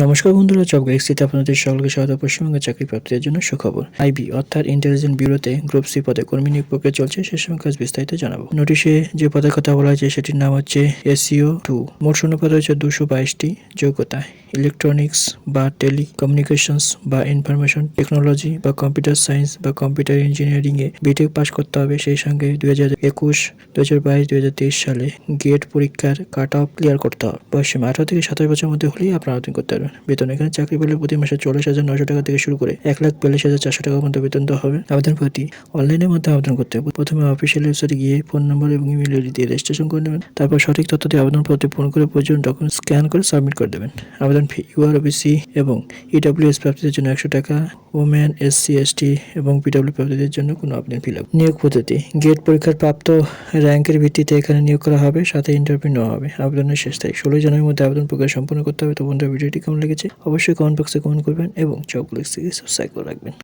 নমস্কার বন্ধুরা জব এক্সিতে আপনাদের সকলকে স্বাগত। পশ্চিমবঙ্গের চাকরি প্রাপ্তির জন্য সুখবর। আইবি, অর্থাৎ ইন্টেলিজেন্ট ব্যুরোতে গ্রুপ সি পদে কর্মী নিয়োগ প্রক্রিয়া চলছে, সে সময় কাজ বিস্তারিত জানাব। নোটিশে যে পদের কথা বলা হয়েছে, সেটির নাম হচ্ছে এসিও টু মোট শূন্য পদ হচ্ছে দুশো বাইশটি যোগ্যতা। ইলেকট্রনিক্স বা টেলিকমিউনিকেশনস বা ইনফরমেশন টেকনোলজি বা কম্পিউটার সায়েন্স বা কম্পিউটার ইঞ্জিনিয়ারিং এ বিটেক পাস করতে হবে। সেই সঙ্গে দুই হাজার একুশ, দুই হাজার বাইশ, দুই হাজার তেইশ সালে গেট পরীক্ষার কাট অফ ক্লিয়ার করতে হবে। বয়স সীমা আঠারো থেকে সাতাশ বছরের মধ্যে হলেই আপনার আবেদন করতে পারবেন বেতন এখানে চাকরি পেলে প্রতি মাসে চল্লিশ হাজার নয়শো টাকা থেকে শুরু করে এক লাখ বিয়াল্লিশ হাজার চারশো টাকা পর্যন্ত বেতন দেওয়া হবে। আবেদন প্রতি অনলাইনের মাধ্যমে আবেদন করতে হবে। প্রথমে অফিসিয়াল ওয়েবসাইটে গিয়ে ফোন নম্বর এবং ইমেল আইডি দিয়ে রেজিস্ট্রেশন করে নেবেন। তারপর সঠিক তথ্য দিয়ে আবেদনপত্রে ফোন করে প্রয়োজন ডকুমেন্ট স্ক্যান করে সাবমিট করে দেবেন। আবেদন ফি ইউআরবিসি এবং ইডাব্লিউএস প্রাপ্তির জন্য একশো টাকা ওমেন এস টি এবং পিডব্লিউ প্রাপ্তিদের জন্য কোনো আবেদন ফিল আপ নিয়োগ পদ্ধতি। গেট পরীক্ষার প্রাপ্ত র্যাঙ্কের ভিত্তিতে এখানে নিয়োগ করা হবে, সাথে ইন্টারভিউ নেওয়া হবে। আবেদনের শেষ তারিখ ষোলোই জানুয়ারির মধ্যে আবেদন প্রক্রিয়া সম্পন্ন করতে হবে। তো বন্ধুরা, ভিডিওটি কেমন লেগেছে? অবশ্যই কমেন্ট বক্সে কমেন্ট করবেন এবং চকলেক্স থেকে সাবস্ক্রাইব করে রাখবেন।